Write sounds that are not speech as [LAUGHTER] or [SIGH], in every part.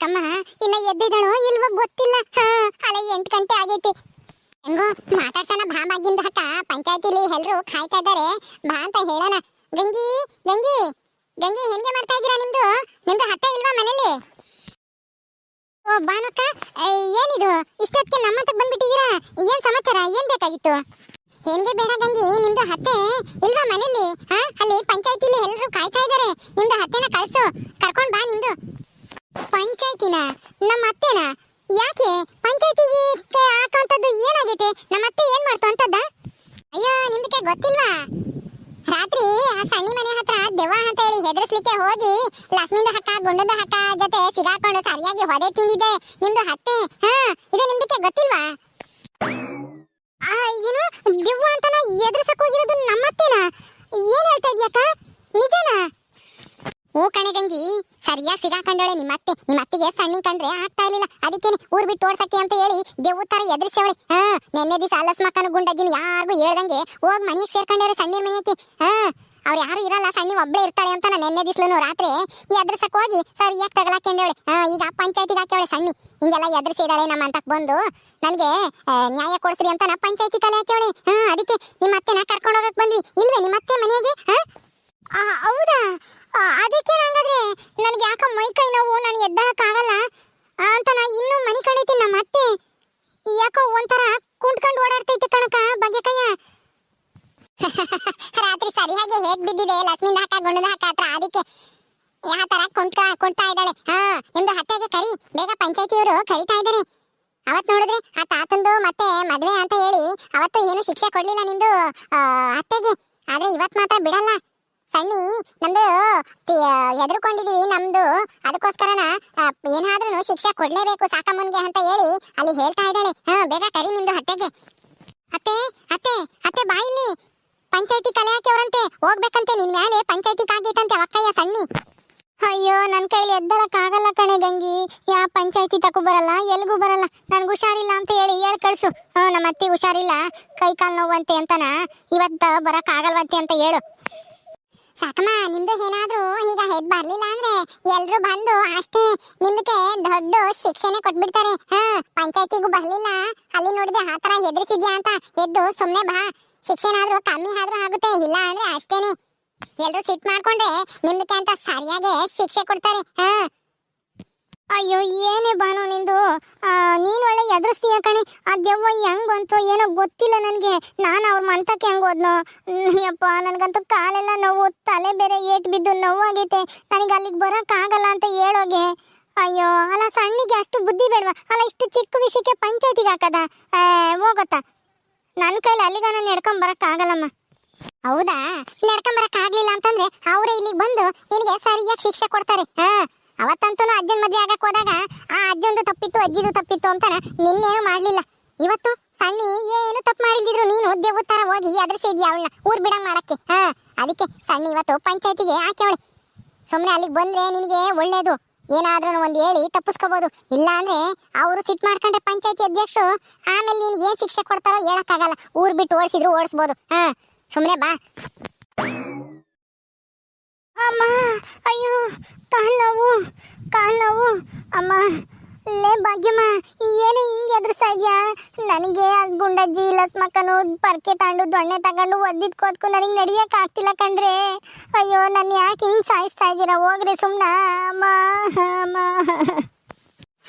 ಸಾಕಮ್ಮ ಇನ್ನ ಎದ್ದಿದಳೋ ಇಲ್ವೋ ಗೊತ್ತಿಲ್ಲ. ಹಾ, ಅಲ್ಲ ಎಂಟು ಗಂಟೆ ಆಗೈತಿ. ಹೆಂಗೋ, ಮಾತಾಡ್ಸೋಣ ಬಾ ಬಾಗಿಂದ ಹಕ್ಕ ಪಂಚಾಯತಿಲಿ ಎಲ್ಲರೂ ಕಾಯ್ತಾ ಇದ್ದಾರೆ. ಬಾ ಅಂತ ಹೇಳೋಣ. ಗಂಗಿ ಗಂಗಿ ಗಂಗಿ, ಹೆಂಗೆ ಮಾಡ್ತಾ ಇದ್ದೀರಾ ನಿಮ್ದು? ನಿಮ್ದು ಹತ್ತ ಇಲ್ವಾ ಮನೇಲಿ? ಓ ಬಾನಕ್ಕ ಏನಿದು? ಇಷ್ಟೊತ್ತಿಗೆ ನಮ್ಮ ಹತ್ರಕ್ಕೆ ಬಂದ್ಬಿಟ್ಟಿದ್ದೀರಾ? ಏನ್ ಸಮಾಚಾರ? ಏನ್ ಬೇಕಾಗಿತ್ತು? ಹೆಂಗೆ ಬೇಡ ಗಂಗಿ, ನಿಮ್ದು ಹತ್ತೆ ಇಲ್ವಾ ಮನೇಲಿ? ಹಾ, ಅಲ್ಲಿ ಪಂಚಾಯತಿಲಿ ಎಲ್ಲರೂ ಕಾಯ್ತಾ ಇದ್ದಾರೆ. ನಿಮ್ದು ಹತ್ತೆನ ಕಳ್ಸು. ಕರ್ಕೊಂಡ್ ಬಾ ನಿಮ್ದು. ಪಂಚಾಯತಿನ? ನಮ್ಮ ಅತ್ತೆನ? ಯಾಕೆ? ಪಂಚಾಯತಿಗೆ ಹಾಕಂತದ್ದು ಏನಾಗೈತೆ? ನಮ್ಮ ಅತ್ತೆ ಏನ್ ಮಾಡ್ತು ಅಂತದ್ದ? ಅಯ್ಯೋ ನಿಮ್ದಕ್ಕೆ ಗೊತ್ತಿಲ್ವಾ? ರಾತ್ರಿ ಆ ಸಣ್ಣ ಮನೆ ಹತ್ರ ದೆವ್ವ ಅಂತ ಹೇಳಿ ಹೆದರ್ಸ್ಲಿಕ್ಕೆ ಹೋಗಿ ಲಕ್ಷ್ಮಿಂದ ಹಕ್ಕ, ಗುಂಡದ ಹಕ್ಕ ಜೊತೆ ಸಿಗಾಕೊಂಡು ಸರಿಯಾಗಿ ಹೊಡೆ ತಿಂದಿದೆ ನಿಮ್ದು ಹತ್ತೆ ಹಾ, ಇದು ನಿಮ್ದಕ್ಕೆ ಗೊತ್ತಿಲ್ವಾ? ಏನು ದೆವ್ವ ಅಂತನ ಎದುರಿಸಕ್ ನಮ್ಮತ್ತೇನಾ ಏನ್ ಹೇಳ್ತಾ ಇದ್ಯಾಕ ನಿಜನಾ? ಓ ಕಣೆ ಗಂಗಿ ಸರಿಯಾಗಿ ಸಿಗಾಕೊಂಡವಳೆ ನಿಮ್ಮ ಅತ್ತೆ. ನಿಮ್ಮ ಅತ್ತಿಗೆ ಸಣ್ಣ ಕಂಡ್ರೆ ಆಗ್ತಾ ಇರಲಿಲ್ಲ. ಅದಕ್ಕೇನೆ ಊರ್ ಬಿಟ್ಟು ಓಡ್ಸಕ್ಕೆ ಅಂತ ಹೇಳಿ ದೇವು ತರ ಎದುರಿಸವಳೆ. ಹಾ, ನೆನ್ನೆ ದಿವಸ ಅಲಸ್ ಮಕ್ಕನ ಗುಂಡಜ್ಜಿನ ಯಾರಿಗೂ ಹೇಳ್ದಂಗೆ ಹೋಗಿ ಮನೆಗೆ ಸೇರ್ಕೊಂಡವ್ರೆ ಸಣ್ಣ ಮನೆಯಕ್ಕೆ ಹಾ, ಅವ್ರು ಯಾರು ಇರಲ್ಲ, ಸಣ್ಣ ಒಬ್ಳೆ ಇರ್ತಾಳೆ ಅಂತ ನಾನು ನೆನ್ನೆ ದಿವ್ಸಲು ರಾತ್ರಿ ಎದ್ರಸಕ್ ಹೋಗಿ ಸರಿಯಾಗಿ ತಗಲಾಕೊಂಡವಳೆ ಹಾ, ಈಗ ಪಂಚಾಯತಿಗೆ ಹಾಕ್ಯವಳೆ ಸಣ್ಣ. ಹಿಂಗೆಲ್ಲ ಎದ್ರಿಸಿದಾಳೆ ನಮ್ಮ ಅಂತಕ್ ಬಂದು ನನಗೆ ನ್ಯಾಯ ಕೊಡಿಸ್ರಿ ಅಂತ ನಾ ಪಂಚಾಯತಿ ಕಲೆ ಹಾಕ್ಯವಳೆ. ಹಾ, ಅದಕ್ಕೆ ನಿಮ್ಮ ಅತ್ತೆನ ಕರ್ಕೊಂಡು ಹೋಗಕ್ ಬಂದ್ವಿ. ಇಲ್ವೇ ನಿಮ್ಮ ಅತ್ತೆ ಮನೆಗೆ? ಹೌದಾ? ಅದಕ್ಕೆ ಹಂಗಾದ್ರೆ ಮೈ ಕೈ ನೋವು, ನಾನು ಎದ್ದಾಳಕ್ ಆಗಲ್ಲ ಅಂತ ನಾ ಇನ್ನೂ ಮನೆ ಕಳೀತೀನಿ ನಮ್ಮ ಅತ್ತೆ. ಯಾಕೋ ಒಂಥರ ಕುಂಟ್ಕೊಂಡು ಓಡಾಡ್ತೈತೆ ಕಣಕ ಬಗೆಕಯ್ಯ. [LAUGHS] ರಾತ್ರಿ ಸರಿಯಾಗಿ ಹೇಗ್ ಬಿದ್ದಿದೆ ಲಕ್ಷ್ಮಿಂದ ಹಾಕ, ಗುಂಡದ ಹಾಕ, ಹತ್ರ ಅದಕ್ಕೆ. ಯಾವ ತರ ಕುಂಟ್ಕ, ಕುಂಟ್ತಾ ಇದ್ದಾಳೆ. ಹಾ, ನಿಮ್ದು ಹತ್ತೆಗೆ ಕರಿ. ಬೇಗ ಪಂಚಾಯತಿಯವರು ಕರಿತಾ ಇದ್ದಾರೆ. ಅವತ್ ನೋಡಿದ್ರೆ ಆ ತಾತಂದು ಮತ್ತೆ ಮದ್ವೆ ಅಂತ ಹೇಳಿ ಅವತ್ತು ಏನು ಶಿಕ್ಷೆ ಕೊಡ್ಲಿಲ್ಲ ನಿಂದು ಅತ್ತೆಗೆ. ಆದ್ರೆ ಇವತ್ ಮಾತ್ರ ಬಿಡಲ್ಲ. ಸಣ್ಣಿ, ನಮ್ದು ಎದುರುಕೊಂಡಿದೀವಿ ನಮ್ದು. ಅದಕ್ಕೋಸ್ಕರನ ಏನಾದ್ರೂ ಶಿಕ್ಷೆ ಕೊಡ್ಲೇಬೇಕು ಸಾಕಮ್ಮನ್ಗೆ ಅಂತ ಹೇಳಿ ಅಲ್ಲಿ ಹೇಳ್ತಾ ಇದ್ದಾಳೆ. ಹಾ, ಬೇಗ ಕರಿ ನಿಮ್ದು ಹತ್ತೆಗೆ ಅತ್ತೆ ಅತ್ತೆ ಅತ್ತೆ ಬಾ ಇಲ್ಲಿ. ಪಂಚಾಯತಿ ಕಲೆ ಹಾಕ್ಯವ್ರಂತೆ. ಹೋಗ್ಬೇಕಂತೆ, ನಿನ್ ಮೇಲೆ ಪಂಚಾಯತಿ ಕಾಗೈತಂತೆ ಅಕ್ಕಯ್ಯ ಸಣ್ಣಿ. ಅಯ್ಯೋ ನನ್ನ ಕೈಲಿ ಎದ್ದಳಕ್ ಆಗಲ್ಲ ಕಣೆ ಗಂಗಿ. ಯಾ, ಪಂಚಾಯತಿ ತಕೋ ಬರಲ್ಲ, ಎಲ್ಗೂ ಬರಲ್ಲ. ನನ್ಗೆ ಹುಷಾರಿಲ್ಲ ಅಂತ ಹೇಳಿ, ಹೇಳ್ ಕಳ್ಸು. ಹ್ಮ್ ನಮ್ಮ ಅತ್ತಿ ಹುಷಾರಿಲ್ಲ. ಕೈ ಕಾಲು ನೋವಂತೆ ಅಂತನ. ಇವತ್ತ ಬರಕ್ ಆಗಲ್ವಂತೆ ಅಂತ ಹೇಳು. ಸಾಕಮ್ಮ, ನಿಮ್ದು ಏನಾದ್ರೂ ಈಗ ಹೆದ್ ಬರ್ಲಿಲ್ಲ ಅಂದ್ರೆ ಎಲ್ರು ಬಂದು ಅಷ್ಟೇ, ನಿಮ್ಗೆ ದೊಡ್ಡ ಶಿಕ್ಷೆನೆ ಕೊಟ್ಬಿಡ್ತಾರೆ. ಹಾ, ಪಂಚಾಯತಿಗೂ ಬರ್ಲಿಲ್ಲ. ಅಲ್ಲಿ ನೋಡಿದೆ ಆ ತರ ಹೆದರ್ಸಿದ್ಯಾ ಅಂತ ಎದ್ದು ಸುಮ್ನೆ ಬಾ. ಶಿಕ್ಷಣ ಶಿಕ್ಷೆನಾದ್ರೂ ಕಮ್ಮಿ ಆದ್ರೂ ಆಗುತ್ತೆ, ಇಲ್ಲ ಅಂದ್ರೆ ಅಷ್ಟೇನೆ. ಎಲ್ರು ಸಿಟ್ ಮಾಡ್ಕೊಂಡ್ರೆ ನಿಮ್ದಕ್ಕೆ ಅಂತ ಸರಿಯಾಗಿ ಶಿಕ್ಷೆ ಕೊಡ್ತಾರೆ. ಹಾ. ಅಯ್ಯೋ, ಏನೇ ಬಾನು ನಿಂದು. ನೀನು ಒಳ್ಳೆ ಎದುರಿಸ್ತೀಯ ಕಣೆ. ಆ ದೆವ್ವ ಹೆಂಗ್ ಬಂತು ಏನೋ ಗೊತ್ತಿಲ್ಲ ನನಗೆ. ನಾನು ಅವ್ರ ಮಂತಕ್ಕೆ ಹೆಂಗ್ ಹೋದ್ನು. ಅಪ್ಪ ನನಗಂತೂ ಕಾಲೆಲ್ಲ ನೋವು, ತಲೆ ಬೇರೆ ಏಟ್ ಬಿದ್ದು ನೋವಾಗೈತೆ ನನಗೆ ಅಲ್ಲಿಗೆ ಬರೋಕ್ಕಾಗಲ್ಲ ಅಂತ ಹೇಳೋಗೆ. ಅಯ್ಯೋ, ಅಲ್ಲ, ಸಣ್ಣಿಗೆ ಅಷ್ಟು ಬುದ್ಧಿ ಬೇಡವಾ? ಅಲ್ಲ, ಇಷ್ಟು ಚಿಕ್ಕ ವಿಷಯಕ್ಕೆ ಪಂಚಾಯತಿಗೆ ಹಾಕದ? ಹೋಗತ್ತಾ. ನನ್ನ ಕೈಲಿ ಅಲ್ಲಿಗ ನಾನು ನಡ್ಕೊಂಡ್ ಬರೋಕ್ಕಾಗಲ್ಲಮ್ಮ ಹೌದಾ? ನಡ್ಕೊಂಡ್ ಬರಕ್ ಆಗ್ಲಿಲ್ಲ ಅಂತಂದ್ರೆ ಅವರೇ ಇಲ್ಲಿಗೆ ಬಂದು ನಿನಗೆ ಸರಿಯಾಗಿ ಶಿಕ್ಷೆ ಕೊಡ್ತಾರೆ. ಹಾ. ಅವತ್ತಂತೂ ಅಜ್ಜನ ಮದ್ವೆ ಆಗಕ್ಕೆ ಹೋದಾಗ ಆ ಅಜ್ಜಂದು ತಪ್ಪಿತ್ತು, ಅಜ್ಜಿದು ತಪ್ಪಿತ್ತು ಅಂತ ನಿನ್ನೇನು ಮಾಡಲಿಲ್ಲ. ಇವತ್ತು ಸಣ್ಣಿ ಏನು ತಪ್ಪು ಮಾಡಿದ್ರು ನೀನು ದೇವ್ರ ತರ ಹೋಗಿ ಸೇದಿ ಅವಳನ್ನ? ಊರ್ ಬಿಡ ಮಾಡಕ್ಕೆ, ಹಾ? ಅದಕ್ಕೆ ಸಣ್ಣಿ ಇವತ್ತು ಪಂಚಾಯತಿಗೆ ಹಾಕ್ಯವಳೆ ಸುಮ್ಮನೆ ಅಲ್ಲಿಗೆ ಬಂದ್ರೆ ನಿನಗೆ ಒಳ್ಳೇದು. ಏನಾದ್ರೂ ಒಂದು ಹೇಳಿ ತಪ್ಪಿಸ್ಕೋಬಹುದು ಇಲ್ಲ ಅಂದ್ರೆ ಅವರು ಸಿಟ್ ಮಾಡ್ಕೊಂಡ್ರೆ ಪಂಚಾಯತಿ ಅಧ್ಯಕ್ಷರು ಆಮೇಲೆ ನಿನ್ಗೆ ಏನ್ ಶಿಕ್ಷೆ ಕೊಡ್ತಾರೋ ಹೇಳಕ್ಕಾಗಲ್ಲ. ಊರ್ ಬಿಟ್ಟು ಓಡಿಸಿದ್ರು ಓಡಿಸ್ಬೋದು, ಹಾ? ಸುಮ್ನೆ ಬಾ. ಅಮ್ಮ ಅಯ್ಯೋ ಕಾಲ್ ನೋವು ಕಾಲ್ ನೋವು ಅಮ್ಮ ಲೇ ಭಾಗ್ಯಮ್ಮ ಏನು ಹಿಂಗೆ ಎದುರಿಸ್ತಾ ಇದ್ಯಾ ನನಗೆ ಆ ಗುಂಡಜ್ಜಿ ಲಸ್ಮಕ್ಕನು ಪರ್ಕೆ ತಗೊಂಡು ದೊಣ್ಣೆ ತಗೊಂಡು ಒದ್ದಿದ್ ಕೋತ್ಕು ನನಗೆ ನಡಿಯಕ್ ಆಗ್ತಿಲ್ಲ ಕಣ್ರೆ ಅಯ್ಯೋ ನನ್ನ ಯಾಕೆ ಹಿಂಗ್ ಸಾಯಿಸ್ತಾ ಇದ್ದೀರಾ ಹೋಗ್ರಿ ಸುಮ್ನ ಅಮ್ಮ ಅಮ್ಮ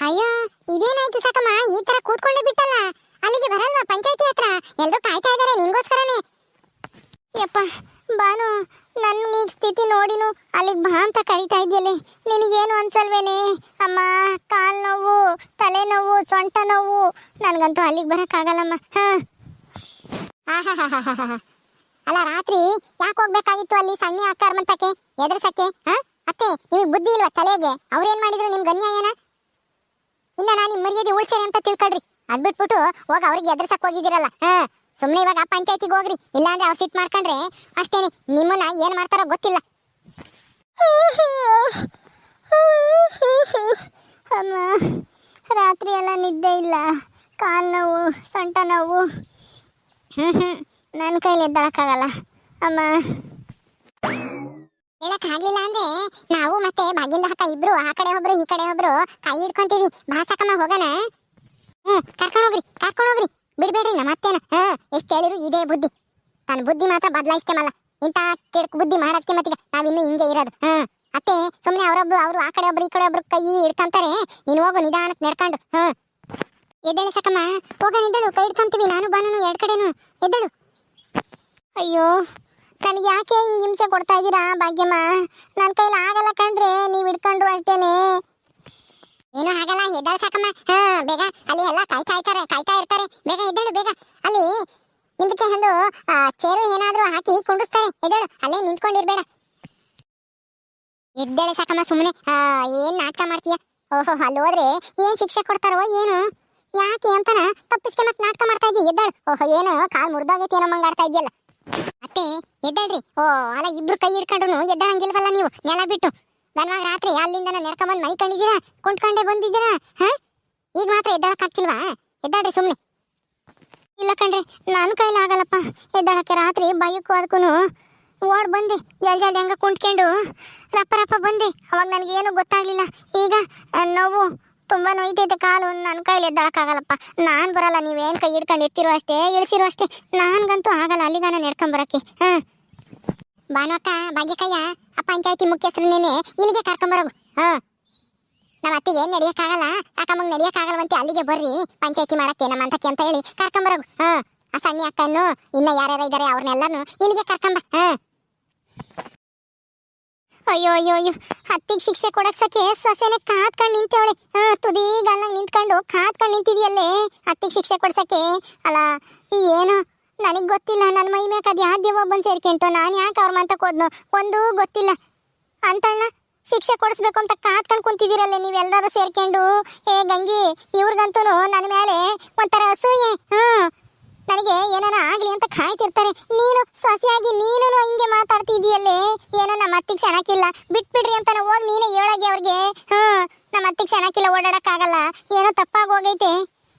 ಅಯ್ಯೋ ಇದೇನಾಯ್ತು ಸಾಕಮ್ಮ ಈ ತರ ಕೂತ್ಕೊಂಡೇ ಬಿಟ್ಟಲ್ಲ ಅಲ್ಲಿಗೆ ಬರಲ್ವಾ ಪಂಚಾಯತಿ ಹತ್ರ ಎಲ್ರು ಕಾಯ್ತಾ ಇದಾರೆ ನಿನ್ಗೋಸ್ಕರನೇ ಯಪ್ಪ ಬಾನು ನನ್ನ ಈಗ ಸ್ಥಿತಿ ನೋಡಿನು ಅಲ್ಲಿಗೆ ಬಾ ಅಂತ ಕರಿತಾ ಇದೆಯಲ್ಲೇ. ನಿನಗೇನು ಅನ್ಸಲ್ವೇನೆ? ಅಮ್ಮ, ಕಾಲು ನೋವು ತಲೆನೋವು ಸೊಂಟ ನೋವು. ನನಗಂತೂ ಅಲ್ಲಿಗೆ ಬರೋಕ್ಕಾಗಲ್ಲಮ್ಮ. ಹಾಂ. ಅಲ್ಲ, ರಾತ್ರಿ ಯಾಕೆ ಹೋಗ್ಬೇಕಾಗಿತ್ತು ಅಲ್ಲಿ ಸಣ್ಣ ಅಕ್ಕಾರ ಮಂತಕ್ಕೆ, ಎದುರ್ಸಕ್ಕೆ, ಹಾಂ? ಅತ್ತೆ, ನಿಮಗೆ ಬುದ್ಧಿ ಇಲ್ವಾ ತಲೆಗೆ? ಅವ್ರೇನು ಮಾಡಿದ್ರು ನಿಮ್ಗೆ ಅನ್ಯಾಯನ ಇನ್ನ ನಾನು ನಿಮ್ಮ ಮರ್ಯಾದೆ ಉಳ್ಸೇನೆ ಅಂತ ತಿಳ್ಕೊಳ್ರಿ. ಅದ್ಬಿಟ್ಬಿಟ್ಟು ಹೋಗ ಅವ್ರಿಗೆ ಎದುರ್ಸಕ್ಕೆ ಹೋಗಿದ್ದೀರಲ್ಲ. ಹಾ. ಸುಮ್ನೆ ಇವಾಗ ಪಂಚಾಯತಿಗೆ ಹೋಗ್ರಿ. ಇಲ್ಲಾಂದ್ರೆ ಅವ್ರು ಸಿಟ್ ಮಾಡ್ಕೊಂಡ್ರೆ ಅಷ್ಟೇನೆ. ನಿಮ್ಮನ್ನ ಏನ್ ಮಾಡ್ತಾರೋ ಗೊತ್ತಿಲ್ಲ. ಅಮ್ಮ, ರಾತ್ರಿ ಎಲ್ಲ ನಿದ್ದೆ ಇಲ್ಲ. ಕಾಲು ನೋವು, ಸೊಂಟ ನೋವು. ಹ್ಞೂ ನನ್ನ ಕೈಲಿ ಎದ್ದಳಕ್ಕಾಗಲ್ಲ. ಅಮ್ಮ. ಹೇಳಕ್ ಆಗ್ಲಿಲ್ಲ ಅಂದ್ರೆ ನಾವು ಮತ್ತೆ ಬಾಗಿಂದ ಹಾಕ ಇಬ್ರು, ಆ ಕಡೆ ಒಬ್ರು, ಈ ಕಡೆ ಒಬ್ರು ಕೈ ಹಿಡ್ಕೊಂತೀವಿ. ಬಾಸಕಮ್ಮ ಹೋಗೋಣ. ಹ್ಮ್ ಕರ್ಕೊಂಡ್ ಹೋಗ್ರಿ. ಬಿಡ್ಬೇಡ್ರಿ ನಮ್ಮ ಅತ್ತೇನ ಹಾ, ಎಷ್ಟ್ ಹೇಳಿರು ಇದೇ ಬುದ್ಧಿ. ತನ್ನ ಬುದ್ಧಿ ಮಾತ್ರ ಬದಲಾಯಿಸ್ಕೆಮಲ್ಲ. ಇಂತ ಕೆಡಕ್ ಬುದ್ಧಿ ಮಾಡೋದಕ್ಕೆ ಮತ್ತೀಗ ನಾವಿನ್ನು ಹಿಂಗೆ ಇರೋದು. ಹಾ, ಅತ್ತೆ, ಸುಮ್ನೆ ಅವರೊಬ್ರು, ಅವರು ಆ ಕಡೆ ಒಬ್ರು, ಈ ಕಡೆ ಒಬ್ರು ಕೈ ಹಿಡ್ಕೊಂತಾರೆ. ನೀನು ಹೋಗು ನಿಧಾನಕ್ಕೆ ನಡ್ಕೊಂಡು. ಹಾ. ಎದ್ದೇಳು ಸಕಮ್ಮ. ಹೋಗೋ, ಎದ್ದೇಳು. ಕೈ ಹಿಡ್ಕೊಂತೀವಿ, ನಾನು, ಬಾನನು, ಎರಡು ಕಡೆನು. ಎದ್ದೇಳು. ಅಯ್ಯೋ, ನನಗೆ ಯಾಕೆ ಹಿಂಗ್ ಹಿಂಸೆ ಕೊಡ್ತಾ ಇದ್ದೀರಾ, ಭಾಗ್ಯಮ್ಮ? ನನ್ನ ಕೈಲಿ ಆಗಲ್ಲ ಕಂಡ್ರೆ ನೀವು ಹಿಡ್ಕೊಂಡ್ರು ಅಷ್ಟೇನೆ. ಏನೂ ಆಗಲ್ಲ ಎದ್ದೇಳು ಸಾಕಮ್ಮ. ಹಾ, ಬೇಗ. ಅಲ್ಲಿ ಎಲ್ಲ ಕಾಯ್ತಾ ಇರ್ತಾರೆ ಕಾಯ್ತಾ ಇರ್ತಾರೆ. ಬೇಗ ಎದ್ದೇಳು, ಬೇಗ. ಅಲ್ಲಿ ನಿಮ್ದಕ್ಕೆ ಒಂದು ಚೇರು ಏನಾದ್ರೂ ಹಾಕಿ ಕುಂಡಿಸ್ತಾರೆ. ಎದ್ದೇಳು, ಅಲ್ಲೇ ನಿಂತ್ಕೊಂಡಿರ್ಬೇಡ. ಎದ್ದೇಳು ಸಾಕಮ್ಮ ಸುಮ್ಮನೆ ಏನ್ ನಾಟಕ ಮಾಡ್ತೀಯ? ಓಹೋ, ಅಲ್ಲಿ ಹೋದ್ರೆ ಏನ್ ಶಿಕ್ಷೆ ಕೊಡ್ತಾರೋ ಏನು? ಯಾಕೆ ಅಂತಾನ? ತಪ್ಪಿಸ್ಕೆ ಮತ್ತೆ ನಾಟಕ ಮಾಡ್ತಾ ಇದ್ದೀಯ ಎದ್ದಾಳು. ಓಹೋ, ಏನು, ಕಾಲ್ ಮುರಿದೋಗೈತಿ ಏನೋ ಮಂಗಾಡ್ತಾ ಇದೆಯಲ್ಲ. ಅತ್ತೆ ಎದ್ದಾಳ್ರಿ. ಓ, ಅಲ್ಲ ಇಬ್ರು ಕೈ ಹಿಡ್ಕೊಂಡ್ರು ಎದ್ದಾಳಂಗಿಲ್ವಲ್ಲ ನೀವು? ನೆಲ ಬಿಟ್ಟು. ಗನ್ವಾಗ ರಾತ್ರಿ ಅಲ್ಲಿಂದ ನಡ್ಕೊಂಬಂದ್ ಮೈ ಕಂಡಿದ್ದೀರಾ ಕೊಂಡ್ಕೊಂಡೆ ಬಂದಿದ್ದೀರಾ? ಹಾ? ಈಗ ಮಾತ್ರ ಎದ್ದಾಳಕ್ ಆಗ್ತಿಲ್ವಾ? ಸುಮ್ಮನೆ ಇಲ್ಲ ಕಣ್ರಿ, ನಾನು ಕೈಲಿ ಆಗಲ್ಲಪ್ಪ. ಎದ್ದಾಳಕ್ಕೆ ರಾತ್ರಿ ಬೈಕು ಅದಕ್ಕೂ ಓಡ್ ಬಂದೆ ಜಲ್ ಜಲ್ದಿ ಹಂಗ ಕುಂಟ್ಕೊಂಡು ರಪ್ಪ ರಪ್ಪ ಬಂದೆ. ಅವಾಗ ನನಗೇನು ಗೊತ್ತಾಗ್ಲಿಲ್ಲ. ಈಗ ನೋವು, ತುಂಬ ನೋಯ್ತೈತೆ ಕಾಲು. ನನ್ನ ಕೈಲಿ ಎದ್ದಾಳಕ್ಕಾಗಲ್ಲಪ್ಪ ನಾನು ಬರಲ್ಲ, ನೀವೇನು ಕೈ ಹಿಡ್ಕೊಂಡು ಎತ್ತಿರೋ ಅಷ್ಟೇ, ಇಳಿಸಿರೋ ಅಷ್ಟೇ. ನನಗಂತೂ ಆಗಲ್ಲ, ಅಲ್ಲಿಗಾನ ನಡ್ಕೊಂಡ್ ಬರಕ್ಕೆ ಹಾ. ಬಾಗಿ ಭಾಗ್ಯಕಯ್ಯ ಆ ಪಂಚಾಯತಿ ಮುಖ್ಯಸ್ಥರು ನೆನೆ ಇಲ್ಲಿಗೆ ಕರ್ಕೊಂಬರೋಗು. ಹಾ. ನಮ್ಮ ಅತ್ತಿಗೆ ನಡಿಯಕ್ಕಾಗಲ್ಲ. ನಡೆಯೋಕ್ಕಾಗಲ್ಲ ಅಂತ ಅಲ್ಲಿಗೆ ಬರ್ರಿ. ಪಂಚಾಯತಿ ಮಾಡಕ್ಕೆ ನಮ್ಮ ಅಂತಕ್ಕೆ ಅಂತ ಹೇಳಿ ಕರ್ಕೊಂಬರೋಗು. ಹಾ. ಆ ಸಣ್ಣ ಅಕ್ಕನ್ನು, ಇನ್ನ ಯಾರ್ಯಾರ ಇದ್ದಾರೆ ಅವ್ರನ್ನೆಲ್ಲನು ಇಲ್ಲಿಗೆ ಕರ್ಕೊಂಬ. ಹಾ. ಅಯ್ಯೋ ಅಯ್ಯೋ ಅಯ್ಯೋ ಹತ್ತಿಗೆ ಶಿಕ್ಷೆ ಕೊಡಕ್ ಸಕೆ ಸೊಸೆನೆ ಕಾತ್ಕೊಂಡು ನಿಂತವಳೆ. ತುದಿ ಗಲ್ನಾಗ ನಿಂತ್ಕೊಂಡು ಕಾತ್ಕೊಂಡು ನಿಂತಿದೆಯಲ್ಲೇ. ಹತ್ತಿಗೆ ಶಿಕ್ಷೆ ಕೊಡ್ಸಕ್ಕೆ. ಅಲ್ಲ ಏನು. ನನಗ್ ಗೊತ್ತಿಲ್ಲ ನನ್ನ ಮೈ ಅದು ಯಾವ ದೇವ ಬಂದು ಸೇರ್ಕೊಂತು, ನಾನು ಯಾಕೆ ಅವ್ರ ಮಂತಕ್ಕೆ ಹೋದ್ನು ಒಂದು ಗೊತ್ತಿಲ್ಲ. ಅಂತಣ್ಣ, ಶಿಕ್ಷೆ ಕೊಡಿಸ್ಬೇಕು ಅಂತ ಕಾತ್ಕೊಂಡು ಕುಂತಿದ್ದೀರಲ್ಲ ನೀವೆಲ್ಲರೂ ಸೇರ್ಕೊಂಡು? ಏ ಗಂಗಿ ಇವ್ರಿಗಂತೂ ನನ್ನ ಮೇಲೆ ಒಂಥರ ಅಸೂಯೆ, ಹ್ಞೂ. ನನಗೆ ಏನಾರ ಆಗಲಿ ಅಂತ ಕಾಯ್ತಿರ್ತಾರೆ. ನೀನು ಸೊಸೆಯಾಗಿ ನೀನು ಹಿಂಗೆ ಮಾತಾಡ್ತಿದ್ದೀಯಲ್ಲೇ? ಏನೋ ನಮ್ಮ ಅತ್ತಿಗೆ ಚೆನ್ನಾಗಿಲ್ಲ ಬಿಟ್ಬಿಡ್ರಿ ಅಂತ ಹೋಗಿ ನೀನೇ ಹೇಳೋಗಿ ಅವ್ರಿಗೆ, ಹ್ಞೂ. ನಮ್ಮ ಅತ್ತಿಗೆ ಚೆನ್ನಾಗಿಲ್ಲ ಓಡಾಡೋಕ್ಕಾಗಲ್ಲ. ಏನೋ ತಪ್ಪಾಗಿ ಹೋಗೈತೆ.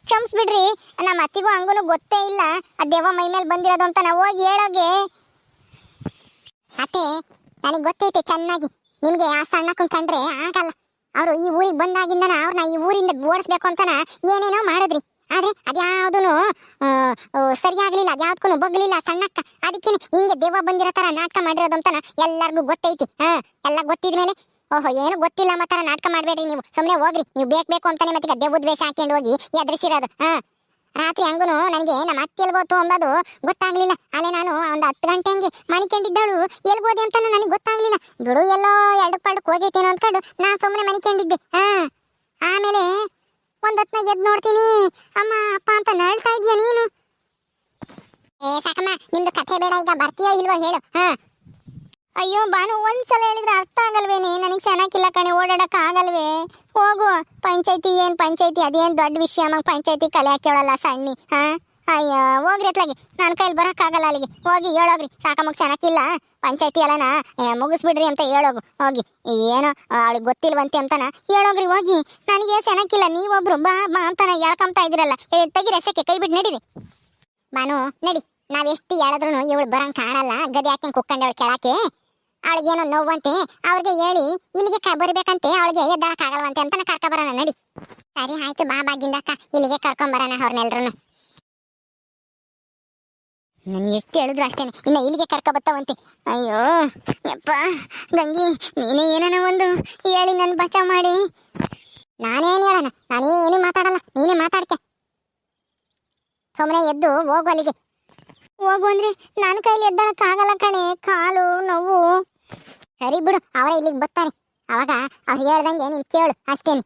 ಕ್ಷಮಿಸ್ಬಿಡ್ರಿ. ನಮ್ಮ ಅತ್ತಿಗೂ ಹಂಗೂ ಗೊತ್ತೇ ಇಲ್ಲ. ಆ ದೇವ ಮೈ ಮೇಲೆ ಬಂದಿರೋದು ಅಂತ ನಾವು ಹೋಗಿ ಹೇಳೋಗೆ ಅತ್ತೆ, ನನಗೆ ಗೊತ್ತೈತೆ ಚೆನ್ನಾಗಿ. ನಿಮಗೆ ಆ ಸಣ್ಣ ಕಂಡ್ರೆ ಆಗಲ್ಲ. ಅವರು ಈ ಊರಿಗೆ ಬಂದಾಗಿಂದನ ಅವ್ರನ್ನ ಈ ಊರಿಂದ ಓಡಿಸ್ಬೇಕು ಅಂತನ ಏನೇನೋ ಮಾಡಿದ್ರಿ. ಆದರೆ ಅದ್ಯಾವುದೂ ಸರಿಯಾಗ್ಲಿಲ್ಲ ಅದ್ಯಾವ್ದಕ್ಕೂ ಬಗ್ಲಿಲ್ಲ ಸಣ್ಣಕ್ಕ. ಅದಕ್ಕೆ ಹಿಂಗೆ ದೇವ ಬಂದಿರೋ ಥರ ನಾಟಕ ಮಾಡಿರೋದು ಅಂತನ ಎಲ್ಲರಿಗೂ ಗೊತ್ತೈತಿ. ಹಾ, ಎಲ್ಲ ಗೊತ್ತಿದ್ಮೇಲೆ ಓಹೋ, ಏನು ಗೊತ್ತಿಲ್ಲ ಮಾತ್ರ, ನಾಟಕ ಮಾಡಬೇಡ್ರಿ ನೀವು. ಸುಮ್ಮನೆ ಹೋಗ್ರಿ. ನೀವು ಬೇಕು ಬೇಕು ಅಂತಾನೆ ಮತ್ತೆ ಗದ್ದೆ ಉದ್ವೇಷ ಹಾಕೊಂಡು ಹೋಗಿ ಎದುರಿಸಿರೋದು. ಹಾ. ರಾತ್ರಿ ಹಂಗುನು ನನಗೆ ನಮ್ಮ ಅತ್ತೆ ಎಲ್ಗೋತು ಅಂಬದು ಗೊತ್ತಾಗ್ಲಿಲ್ಲ. ಅಲ್ಲೇ ನಾನು ಒಂದು ಹತ್ತು ಗಂಟೆ ಹಂಗೆ ಮನಿಕೊಂಡಿದ್ದಳು ಎಲ್ಗೋದೆ ಅಂತ ನನಗೆ ಗೊತ್ತಾಗ್ಲಿಲ್ಲ. ಬಿಡು, ಎಲ್ಲೋ ಎರಡು ಪಡಕ್ ಹೋಗೈತೇನೋ ಅಂದ್ಕೊಂಡು ನಾನು ಸುಮ್ಮನೆ ಮನಿಕೊಂಡಿದ್ದೆ ಹಾ. ಆಮೇಲೆ ಒಂದು ಹೊತ್ನಾಗ ಎದ್ದು ನೋಡ್ತೀನಿ. ಅಮ್ಮ, ಅಪ್ಪ ಅಂತ ನಳ್ತಾ ಇದೀಯ ನೀನು? ಏ, ಸಾಕಮ್ಮ, ನಿಮ್ದು ಕಥೆ ಬೇಡ, ಈಗ ಬರ್ತೀಯೋ ಇಲ್ವೋ ಹೇಳು. ಹಾ. ಅಯ್ಯೋ ಬಾನು ಒಂದ್ಸಲ ಹೇಳಿದ್ರೆ ಅರ್ಥ ಆಗಲ್ವೇನೆ? ನನಗೆ ಚೆನ್ನಾಗಿಲ್ಲ ಕಣೆ ಓಡಾಡಕ್ ಆಗಲ್ವೇ? ಹೋಗು ಪಂಚಾಯತಿ ಏನ್ ಪಂಚಾಯತಿ ಅದೇನ್ ದೊಡ್ಡ ವಿಷಯ ಅಮ್ಮ ಪಂಚಾಯತಿ ಕಲೆ ಹಾಕ್ಯವಳಲ್ಲ ಸಣ್ಣಿ ಹಾ? ಅಯ್ಯೋ ಹೋಗ್ರಿ ಅತ್ಲಾಗಿ. ನನ್ನ ಕೈಲಿ ಆಗಲ್ಲ ಅಲ್ಲಿಗೆ. ಹೋಗಿ ಹೇಳೋಗ್ರಿ ಸಾಕಮ್ಮಗ್ ಚೆನ್ನಾಗಿಲ್ಲ? ಪಂಚಾಯತಿ ಎಲ್ಲನ ಏ, ಮುಗಿಸ್ಬಿಡ್ರಿ ಅಂತ ಹೇಳೋಗು. ಹೋಗಿ. ಏನೋ ಅವಳಿಗೆ ಗೊತ್ತಿಲ್ವಂತೆ ಅಂತನ ಹೇಳೋಗ್ರಿ ಹೋಗಿ. ನನಗೆ ಚೆನ್ನಾಗಿಲ್ಲ ನೀವೊಬ್ರು ಬಾ ಬಾ ಅಂತನ ಹೇಳ್ಕೊಂತ ಏ, ತೆಗಿರಿ ಎಸಕ್ಕೆ ಕೈ ಬಿಟ್ಟು ನಡೀರಿ. ಬಾನು ನಡಿ. ನಾವೆಷ್ಟು ಹೇಳಿದ್ರು ಇವಳು ಬರಂಗ್ ಕಾಣಲ್ಲ. ಗದಿ ಹಾಕಿ ಕುಕ್ಕಂಡವಳು ಕೆಳಕ್ಕೆ. ಅವಳಿಗೇನೋ ನೋವಂತೆ, ಅವ್ರಿಗೆ ಹೇಳಿ ಇಲ್ಲಿಗೆ ಕ, ಬರ್ಬೇಕಂತೆ, ಅವಳಿಗೆ ಎದ್ದಾಳಕ್ಕಾಗಲ್ವಂತೆ ಅಂತ ಕರ್ಕ ಬರೋಣ, ನಡಿ. ಸರಿ ಆಯ್ತು, ಬಾ ಬಾಗಿಂದಕ್ಕ ಇಲ್ಲಿಗೆ ಕರ್ಕೊಂಬರೋಣ ಅವ್ರನ್ನೆಲ್ರು ನಾನು ಎಷ್ಟು ಹೇಳಿದ್ರು ಅಷ್ಟೇನೆ, ಇನ್ನ ಇಲ್ಲಿಗೆ ಕರ್ಕ ಬತ್ತವಂತೆ. ಅಯ್ಯೋ, ಯಪ್ಪ, ಗಂಗಿ, ನೀನೇ ಏನನ ಒಂದು ಹೇಳಿ ನನ್ನ ಬಚಾವ್ ಮಾಡಿ. ನಾನೇನು ಹೇಳೋಣ ನಾನೇನು ಮಾತಾಡಲ್ಲ, ನೀನೇ ಮಾತಾಡ್ಕೆ. ಸುಮ್ಮನೆ ಎದ್ದು ಹೋಗು ಅಲ್ಲಿಗೆ. ಹೋಗು ಅಂದ್ರೆ ನನ್ನ ಕೈಲಿ ಎದ್ದಾಳಕ್ ಆಗಲ್ಲ ಕಣೆ, ಕಾಲು. ಸರಿ ಬಿಡು, ಅವರೇ ಇಲ್ಲಿಗೆ ಬರ್ತಾರೆ. ಅವಾಗ ಅವ್ರು ಹೇಳ್ದಂಗೆ ನೀನು ಕೇಳು, ಅಷ್ಟೇನೆ.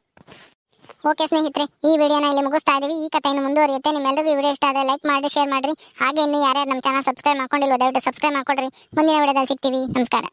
ಓಕೆ ಸ್ನೇಹಿತರೆ, ಈ ವಿಡಿಯೋನ ಇಲ್ಲಿ ಮುಗಿಸ್ತಾ ಇದ್ದೀವಿ ಈ ಕಥೆಯನ್ನು ಮುಂದುವರಿಯುತ್ತೆ. ನಿಮ್ಮೆಲ್ಲರಿಗೂ ವಿಡಿಯೋ ಇಷ್ಟ ಆದರೆ ಲೈಕ್ ಮಾಡಿ ಶೇರ್ ಮಾಡಿರಿ. ಹಾಗೆ ಇನ್ನು ಯಾರ್ಯಾರು ನಮ್ಮ ಚಾನಲ್ ಸಬ್ಸ್ಕ್ರೈಬ್ ಮಾಡ್ಕೊಂಡಿಲ್ವೋ, ದಯವಿಟ್ಟು ಸಬ್ಸ್ಕ್ರೈಬ್ ಮಾಡ್ಕೊಡ್ರಿ. ಮುಂದಿನ ವಿಡಿಯೋದಲ್ಲಿ ಸಿಗ್ತೀವಿ. ನಮಸ್ಕಾರ.